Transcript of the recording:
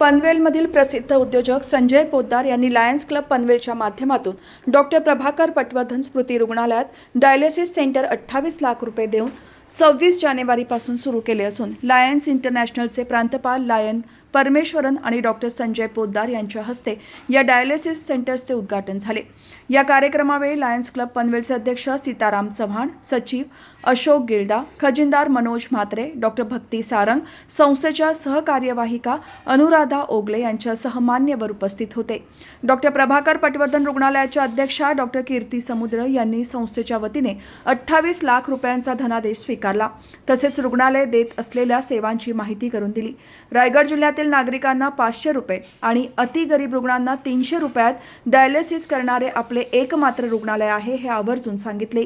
पनवेलमधील प्रसिद्ध उद्योजक संजय पोद्दार यांनी लायन्स क्लब पनवेलच्या माध्यमातून डॉक्टर प्रभाकर पटवर्धन स्मृती रुग्णालयात डायलिसिस सेंटर अठ्ठावीस लाख रुपये देऊन सव्वीस जानेवारीपासून सुरू केले असून लायन्स इंटरनॅशनलचे प्रांतपाल लायन परमेश्वरन आणि डॉक्टर संजय पोद्दार यांच्या हस्ते या डायलिसिस सेंटर्सचे उद्घाटन झाले. या कार्यक्रमावेळी लायन्स क्लब पनवेलचे अध्यक्ष सीताराम चव्हाण सचिव अशोक गिल्डा खजिनदार मनोज म्हात्रे डॉक्टर भक्ती सारंग संस्थेच्या सहकार्यवाहिका अनुराधा ओगले यांच्यासह मान्यवर उपस्थित होते. डॉक्टर प्रभाकर पटवर्धन रुग्णालयाच्या अध्यक्षा डॉक्टर कीर्ती समुद्र यांनी संस्थेच्या वतीने अठ्ठावीस लाख रुपयांचा धनादेश स्वीकारला. तसेच रुग्णालय देत असलेल्या सेवांची माहिती करून दिली. रायगड जिल्ह्यात जिल्ह्यातील नागरिकांना पाचशे रुपये आणि अतिगरीब रुग्णांना तीनशे रुपयात डायलिसिस करणारे आपले एकमात्र रुग्णालय आहे हे आवर्जून सांगितले.